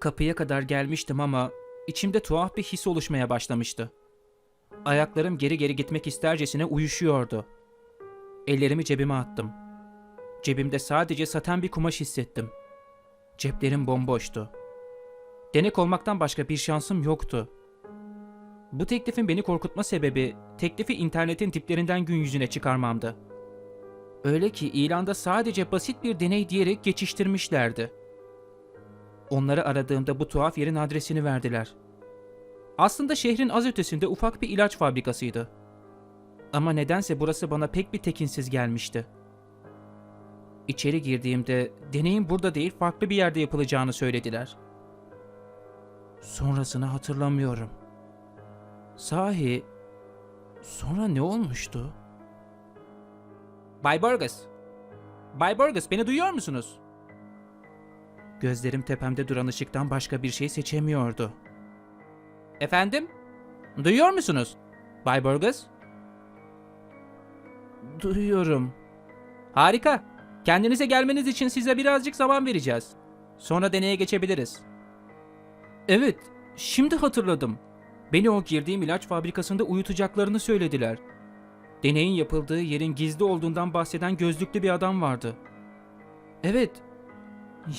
Kapıya kadar gelmiştim ama içimde tuhaf bir his oluşmaya başlamıştı. Ayaklarım geri geri gitmek istercesine uyuşuyordu. Ellerimi cebime attım. Cebimde sadece saten bir kumaş hissettim. Ceplerim bomboştu. Denek olmaktan başka bir şansım yoktu. Bu teklifin beni korkutma sebebi teklifi internetin tiplerinden gün yüzüne çıkarmamdı. Öyle ki ilanda sadece basit bir deney diyerek geçiştirmişlerdi. Onları aradığımda bu tuhaf yerin adresini verdiler. Aslında şehrin az ötesinde ufak bir ilaç fabrikasıydı. Ama nedense burası bana pek bir tekinsiz gelmişti. İçeri girdiğimde deneyin burada değil farklı bir yerde yapılacağını söylediler. Sonrasını hatırlamıyorum. Sahi sonra ne olmuştu? Bay Burgess. Bay Burgess beni duyuyor musunuz? Gözlerim tepemde duran ışıktan başka bir şey seçemiyordu. Efendim? Duyuyor musunuz? Bay Burgess? Duyuyorum. Harika. Kendinize gelmeniz için size birazcık zaman vereceğiz. Sonra deneye geçebiliriz. Evet, şimdi hatırladım. Beni o girdiğim ilaç fabrikasında uyutacaklarını söylediler. Deneyin yapıldığı yerin gizli olduğundan bahseden gözlüklü bir adam vardı. Evet,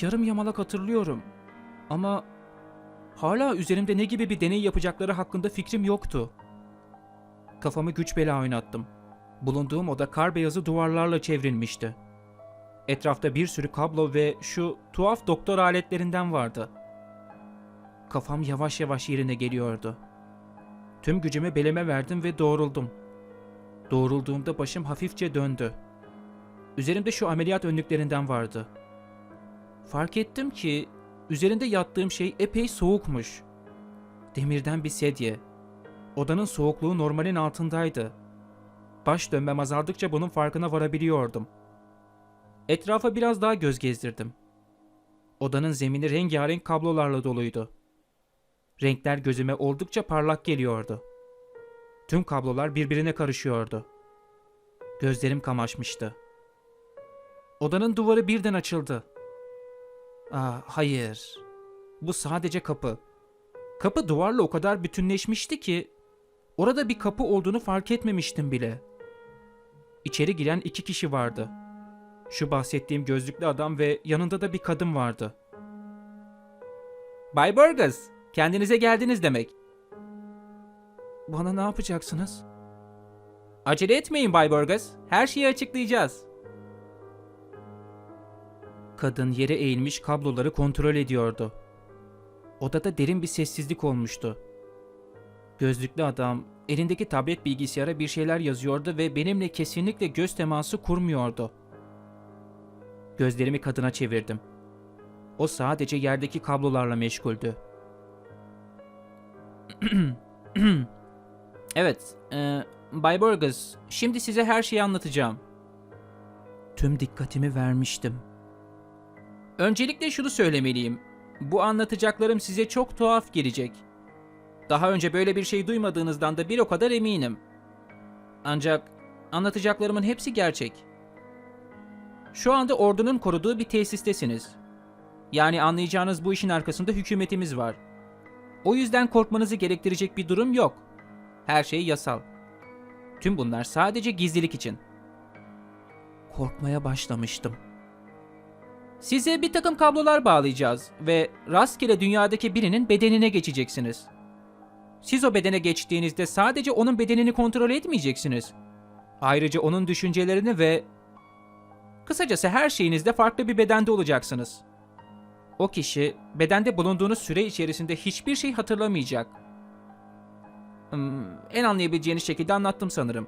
yarım yamalak hatırlıyorum. Ama hala üzerimde ne gibi bir deney yapacakları hakkında fikrim yoktu. Kafamı güç bela oynattım. Bulunduğum oda kar beyazı duvarlarla çevrilmişti. Etrafta bir sürü kablo ve şu tuhaf doktor aletlerinden vardı. Kafam yavaş yavaş yerine geliyordu. Tüm gücümü beleme verdim ve doğruldum. Doğrulduğumda başım hafifçe döndü. Üzerimde şu ameliyat önlüklerinden vardı. Fark ettim ki üzerinde yattığım şey epey soğukmuş. Demirden bir sedye. Odanın soğukluğu normalin altındaydı. Baş dönmem azaldıkça bunun farkına varabiliyordum. Etrafa biraz daha göz gezdirdim. Odanın zemini rengarenk kablolarla doluydu. Renkler gözüme oldukça parlak geliyordu. Tüm kablolar birbirine karışıyordu. Gözlerim kamaşmıştı. Odanın duvarı birden açıldı. Aa, hayır. Bu sadece kapı. Kapı duvarla o kadar bütünleşmişti ki orada bir kapı olduğunu fark etmemiştim bile. İçeri giren iki kişi vardı. Şu bahsettiğim gözlüklü adam ve yanında da bir kadın vardı. Bay Burgess, kendinize geldiniz demek. Bana ne yapacaksınız? Acele etmeyin Bay Burgess. Her şeyi açıklayacağız. Kadın yere eğilmiş kabloları kontrol ediyordu. Odada derin bir sessizlik olmuştu. Gözlüklü adam elindeki tablet bilgisayara bir şeyler yazıyordu ve benimle kesinlikle göz teması kurmuyordu. Gözlerimi kadına çevirdim. O sadece yerdeki kablolarla meşguldü. evet, e, Bay Burgess, şimdi size her şeyi anlatacağım. Tüm dikkatimi vermiştim. Öncelikle şunu söylemeliyim. Bu anlatacaklarım size çok tuhaf gelecek. Daha önce böyle bir şey duymadığınızdan da bir o kadar eminim. Ancak anlatacaklarımın hepsi gerçek. Şu anda ordunun koruduğu bir tesistesiniz. Yani anlayacağınız bu işin arkasında hükümetimiz var. O yüzden korkmanızı gerektirecek bir durum yok. Her şey yasal. Tüm bunlar sadece gizlilik için. Korkmaya başlamıştım. Size bir takım kablolar bağlayacağız ve rastgele dünyadaki birinin bedenine geçeceksiniz. Siz o bedene geçtiğinizde sadece onun bedenini kontrol etmeyeceksiniz. Ayrıca onun düşüncelerini ve kısacası her şeyinizde farklı bir bedende olacaksınız. O kişi bedende bulunduğunuz süre içerisinde hiçbir şey hatırlamayacak. Hmm, en anlayabileceğiniz şekilde anlattım sanırım.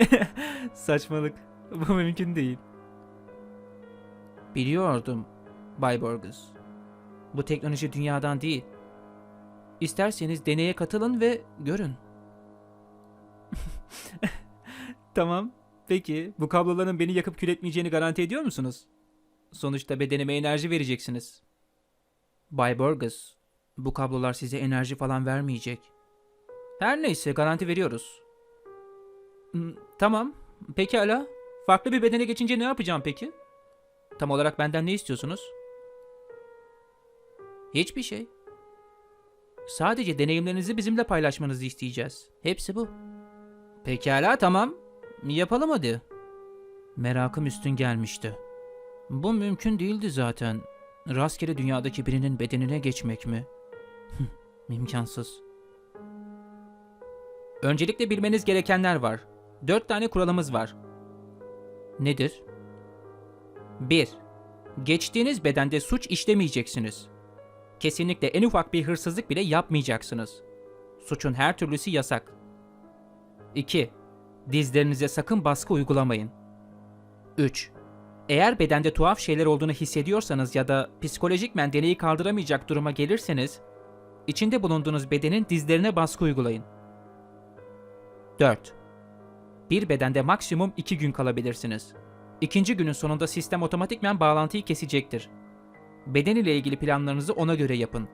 Saçmalık. Bu mümkün değil. Biliyordum Bay Burgess. Bu teknoloji dünyadan değil. İsterseniz deneye katılın ve görün. tamam. Peki bu kabloların beni yakıp kül etmeyeceğini garanti ediyor musunuz? Sonuçta bedenime enerji vereceksiniz. Bay Burgess, bu kablolar size enerji falan vermeyecek. Her neyse garanti veriyoruz. Hmm, Tamam. Pekala. Farklı bir bedene geçince ne yapacağım peki? Tam olarak benden ne istiyorsunuz? Hiçbir şey. Sadece deneyimlerinizi bizimle paylaşmanızı isteyeceğiz. Hepsi bu. Pekala tamam. Yapalım hadi. Merakım üstün gelmişti. Bu mümkün değildi zaten. Rastgele dünyadaki birinin bedenine geçmek mi? İmkansız. Öncelikle bilmeniz gerekenler var. Dört tane kuralımız var. Nedir? 1. Geçtiğiniz bedende suç işlemeyeceksiniz. Kesinlikle en ufak bir hırsızlık bile yapmayacaksınız. Suçun her türlüsü yasak. 2. Dizlerinize sakın baskı uygulamayın. 3. Eğer bedende tuhaf şeyler olduğunu hissediyorsanız ya da psikolojikmen deneyi kaldıramayacak duruma gelirseniz, içinde bulunduğunuz bedenin dizlerine baskı uygulayın. 4. Bir bedende maksimum 2 gün kalabilirsiniz. İkinci günün sonunda sistem otomatikmen bağlantıyı kesecektir. Beden ile ilgili planlarınızı ona göre yapın.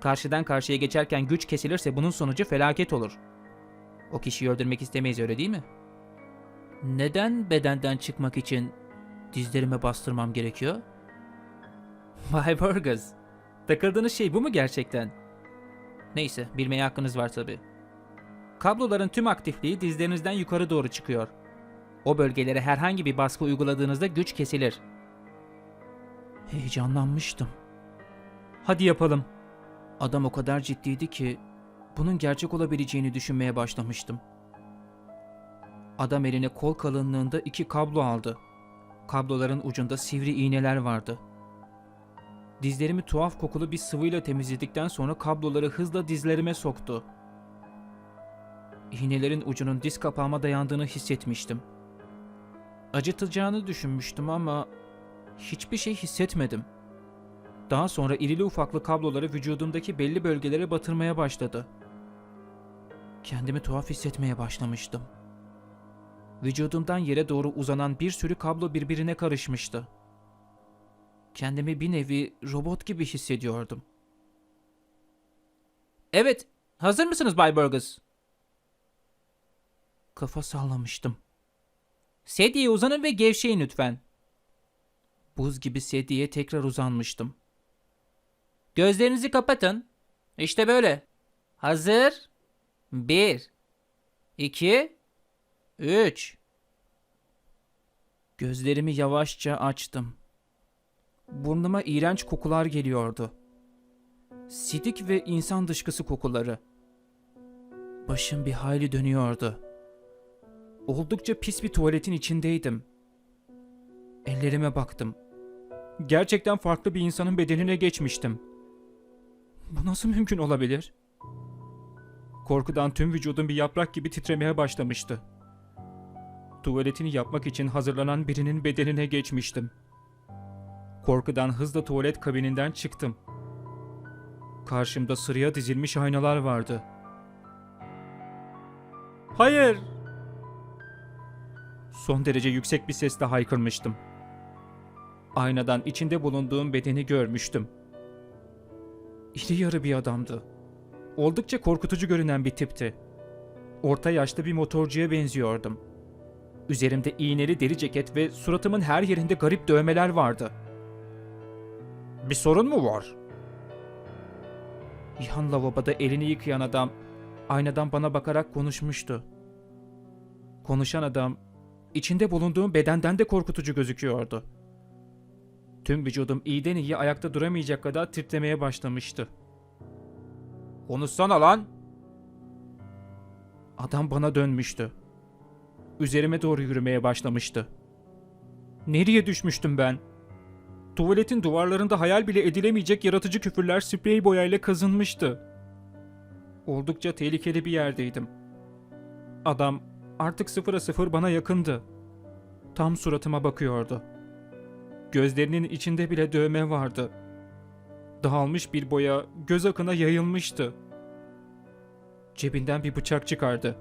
Karşıdan karşıya geçerken güç kesilirse bunun sonucu felaket olur. O kişiyi öldürmek istemeyiz öyle değil mi? Neden bedenden çıkmak için dizlerime bastırmam gerekiyor? Bay Burgers, takıldığınız şey bu mu gerçekten? Neyse, bilmeye hakkınız var tabi. Kabloların tüm aktifliği dizlerinizden yukarı doğru çıkıyor. O bölgelere herhangi bir baskı uyguladığınızda güç kesilir. Heyecanlanmıştım. Hadi yapalım. Adam o kadar ciddiydi ki bunun gerçek olabileceğini düşünmeye başlamıştım. Adam eline kol kalınlığında iki kablo aldı. Kabloların ucunda sivri iğneler vardı. Dizlerimi tuhaf kokulu bir sıvıyla temizledikten sonra kabloları hızla dizlerime soktu. İğnelerin ucunun diz kapağıma dayandığını hissetmiştim. Acıtacağını düşünmüştüm ama hiçbir şey hissetmedim. Daha sonra irili ufaklı kabloları vücudumdaki belli bölgelere batırmaya başladı. Kendimi tuhaf hissetmeye başlamıştım. Vücudumdan yere doğru uzanan bir sürü kablo birbirine karışmıştı. Kendimi bir nevi robot gibi hissediyordum. Evet, hazır mısınız Bay Burgess? Kafa sallamıştım. Sedyeye uzanın ve gevşeyin lütfen. Buz gibi sedyeye tekrar uzanmıştım. Gözlerinizi kapatın. İşte böyle. Hazır. Bir. iki, Üç. Gözlerimi yavaşça açtım. Burnuma iğrenç kokular geliyordu. Sidik ve insan dışkısı kokuları. Başım bir hayli dönüyordu. Oldukça pis bir tuvaletin içindeydim. Ellerime baktım. Gerçekten farklı bir insanın bedenine geçmiştim. Bu nasıl mümkün olabilir? Korkudan tüm vücudum bir yaprak gibi titremeye başlamıştı. Tuvaletini yapmak için hazırlanan birinin bedenine geçmiştim. Korkudan hızla tuvalet kabininden çıktım. Karşımda sıraya dizilmiş aynalar vardı. Hayır! Son derece yüksek bir sesle haykırmıştım. Aynadan içinde bulunduğum bedeni görmüştüm. İri yarı bir adamdı. Oldukça korkutucu görünen bir tipti. Orta yaşlı bir motorcuya benziyordum. Üzerimde iğneli deri ceket ve suratımın her yerinde garip dövmeler vardı. Bir sorun mu var? Yan lavaboda elini yıkayan adam aynadan bana bakarak konuşmuştu. Konuşan adam içinde bulunduğum bedenden de korkutucu gözüküyordu. Tüm vücudum iyiden iyi ayakta duramayacak kadar titremeye başlamıştı. Konuşsana lan! Adam bana dönmüştü. Üzerime doğru yürümeye başlamıştı. Nereye düşmüştüm ben? Tuvaletin duvarlarında hayal bile edilemeyecek yaratıcı küfürler sprey boyayla kazınmıştı. Oldukça tehlikeli bir yerdeydim. Adam artık sıfıra sıfır bana yakındı. Tam suratıma bakıyordu. Gözlerinin içinde bile dövme vardı. Dağılmış bir boya göz akına yayılmıştı. Cebinden bir bıçak çıkardı.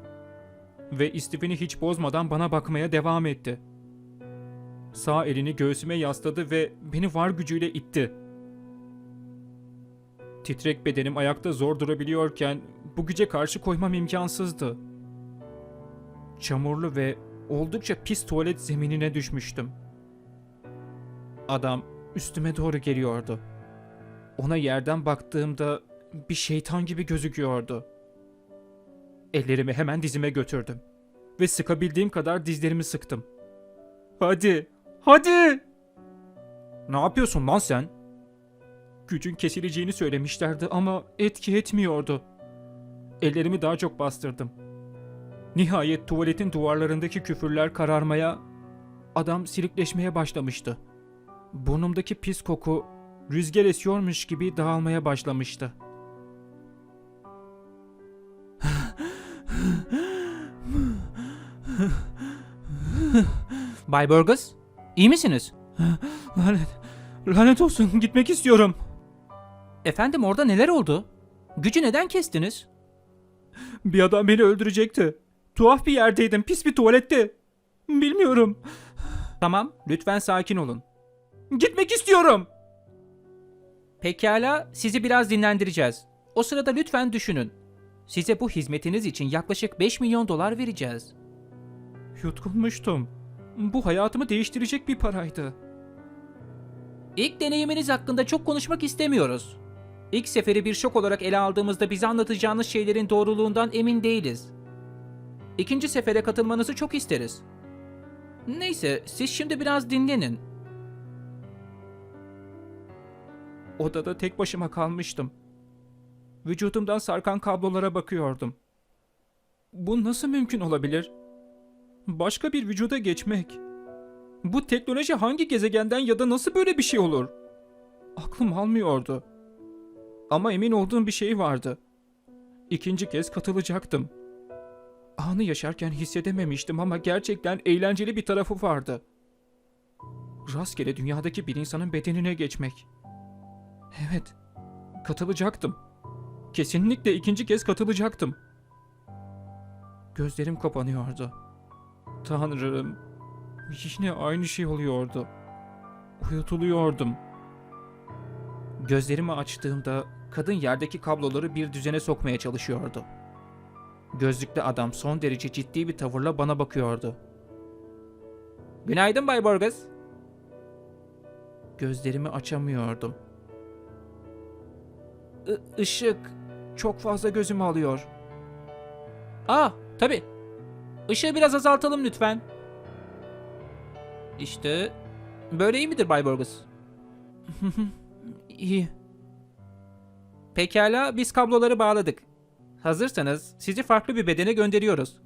Ve istifini hiç bozmadan bana bakmaya devam etti. Sağ elini göğsüme yasladı ve beni var gücüyle itti. Titrek bedenim ayakta zor durabiliyorken bu güce karşı koymam imkansızdı. Çamurlu ve oldukça pis tuvalet zeminine düşmüştüm. Adam üstüme doğru geliyordu. Ona yerden baktığımda bir şeytan gibi gözüküyordu. Ellerimi hemen dizime götürdüm ve sıkabildiğim kadar dizlerimi sıktım. Hadi, hadi! Ne yapıyorsun lan sen? Gücün kesileceğini söylemişlerdi ama etki etmiyordu. Ellerimi daha çok bastırdım. Nihayet tuvaletin duvarlarındaki küfürler kararmaya, adam silikleşmeye başlamıştı. Burnumdaki pis koku rüzgar esiyormuş gibi dağılmaya başlamıştı. Bay Burgess, iyi misiniz? Lanet, lanet olsun gitmek istiyorum. Efendim orada neler oldu? Gücü neden kestiniz? Bir adam beni öldürecekti. Tuhaf bir yerdeydim, pis bir tuvalette. Bilmiyorum. Tamam, lütfen sakin olun. Gitmek istiyorum. Pekala, sizi biraz dinlendireceğiz. O sırada lütfen düşünün. Size bu hizmetiniz için yaklaşık 5 milyon dolar vereceğiz. Yutkunmuştum. Bu hayatımı değiştirecek bir paraydı. İlk deneyiminiz hakkında çok konuşmak istemiyoruz. İlk seferi bir şok olarak ele aldığımızda bize anlatacağınız şeylerin doğruluğundan emin değiliz. İkinci sefere katılmanızı çok isteriz. Neyse, siz şimdi biraz dinlenin. Odada tek başıma kalmıştım. Vücudumdan sarkan kablolara bakıyordum. Bu nasıl mümkün olabilir? Başka bir vücuda geçmek. Bu teknoloji hangi gezegenden ya da nasıl böyle bir şey olur? Aklım almıyordu. Ama emin olduğum bir şey vardı. İkinci kez katılacaktım. Anı yaşarken hissedememiştim ama gerçekten eğlenceli bir tarafı vardı. Rastgele dünyadaki bir insanın bedenine geçmek. Evet, katılacaktım. Kesinlikle ikinci kez katılacaktım. Gözlerim kapanıyordu. Tanrım, yine aynı şey oluyordu. Uyutuluyordum. Gözlerimi açtığımda kadın yerdeki kabloları bir düzene sokmaya çalışıyordu. Gözlüklü adam son derece ciddi bir tavırla bana bakıyordu. Günaydın Bay Borges. Gözlerimi açamıyordum. I- ışık çok fazla gözümü alıyor. Aa, tabii. Işığı biraz azaltalım lütfen. İşte böyle iyi midir Bay Borges? iyi. Pekala biz kabloları bağladık. Hazırsanız sizi farklı bir bedene gönderiyoruz.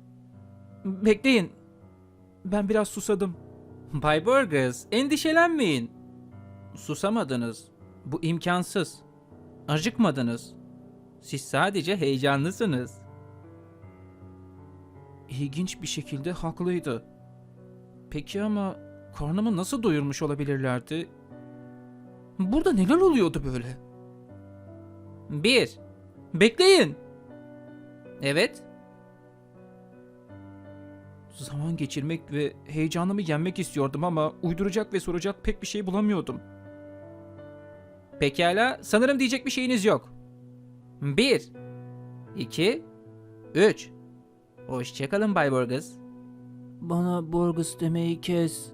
Bekleyin. Ben biraz susadım. Bay Burgers, endişelenmeyin. Susamadınız. Bu imkansız. Acıkmadınız. Siz sadece heyecanlısınız. İlginç bir şekilde haklıydı. Peki ama karnımı nasıl doyurmuş olabilirlerdi? Burada neler oluyordu böyle? Bir. Bekleyin. Evet. Zaman geçirmek ve heyecanımı yenmek istiyordum ama uyduracak ve soracak pek bir şey bulamıyordum. Pekala, sanırım diyecek bir şeyiniz yok. Bir, iki, üç. Hoşçakalın Bay Borges. Bana Borges demeyi kes.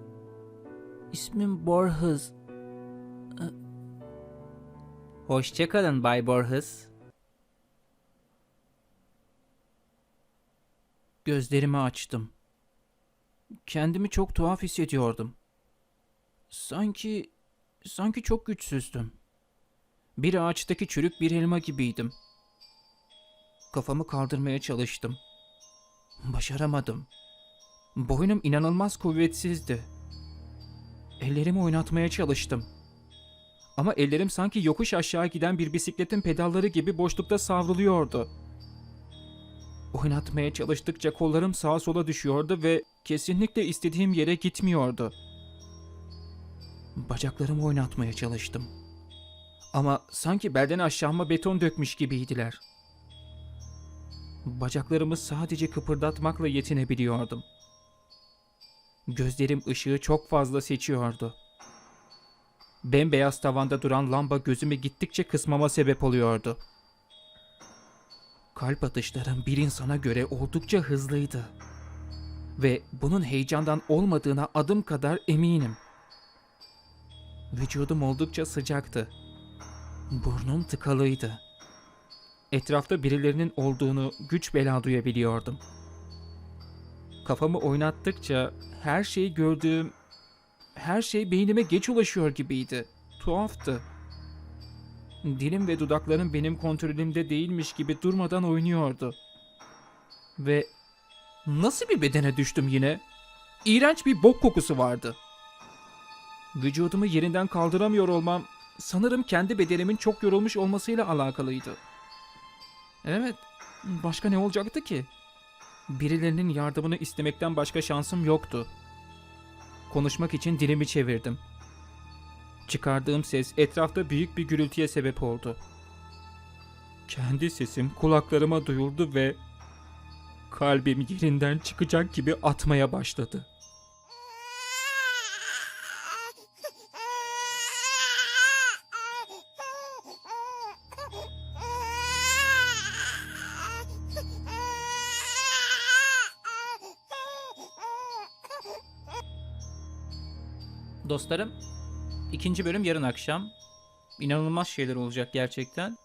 İsmim Borges. Hoşçakalın Bay Borges. Gözlerimi açtım. Kendimi çok tuhaf hissediyordum. Sanki sanki çok güçsüzdüm. Bir ağaçtaki çürük bir elma gibiydim. Kafamı kaldırmaya çalıştım. Başaramadım. Boynum inanılmaz kuvvetsizdi. Ellerimi oynatmaya çalıştım. Ama ellerim sanki yokuş aşağı giden bir bisikletin pedalları gibi boşlukta savruluyordu. Oynatmaya çalıştıkça kollarım sağa sola düşüyordu ve kesinlikle istediğim yere gitmiyordu. Bacaklarımı oynatmaya çalıştım. Ama sanki belden aşağıma beton dökmüş gibiydiler. Bacaklarımı sadece kıpırdatmakla yetinebiliyordum. Gözlerim ışığı çok fazla seçiyordu. Bembeyaz tavanda duran lamba gözümü gittikçe kısmama sebep oluyordu. Kalp atışlarım bir insana göre oldukça hızlıydı. Ve bunun heyecandan olmadığına adım kadar eminim. Vücudum oldukça sıcaktı. Burnum tıkalıydı. Etrafta birilerinin olduğunu güç bela duyabiliyordum. Kafamı oynattıkça her şeyi gördüğüm, her şey beynime geç ulaşıyor gibiydi. Tuhaftı. Dilim ve dudaklarım benim kontrolümde değilmiş gibi durmadan oynuyordu. Ve nasıl bir bedene düştüm yine? İğrenç bir bok kokusu vardı. Vücudumu yerinden kaldıramıyor olmam sanırım kendi bedenimin çok yorulmuş olmasıyla alakalıydı. Evet, başka ne olacaktı ki? Birilerinin yardımını istemekten başka şansım yoktu. Konuşmak için dilimi çevirdim. Çıkardığım ses etrafta büyük bir gürültüye sebep oldu. Kendi sesim kulaklarıma duyuldu ve kalbim yerinden çıkacak gibi atmaya başladı. Dostlarım, ikinci bölüm yarın akşam. İnanılmaz şeyler olacak gerçekten.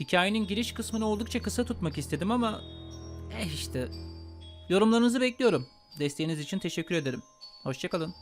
Hikayenin giriş kısmını oldukça kısa tutmak istedim ama... Eh işte. Yorumlarınızı bekliyorum. Desteğiniz için teşekkür ederim. Hoşçakalın.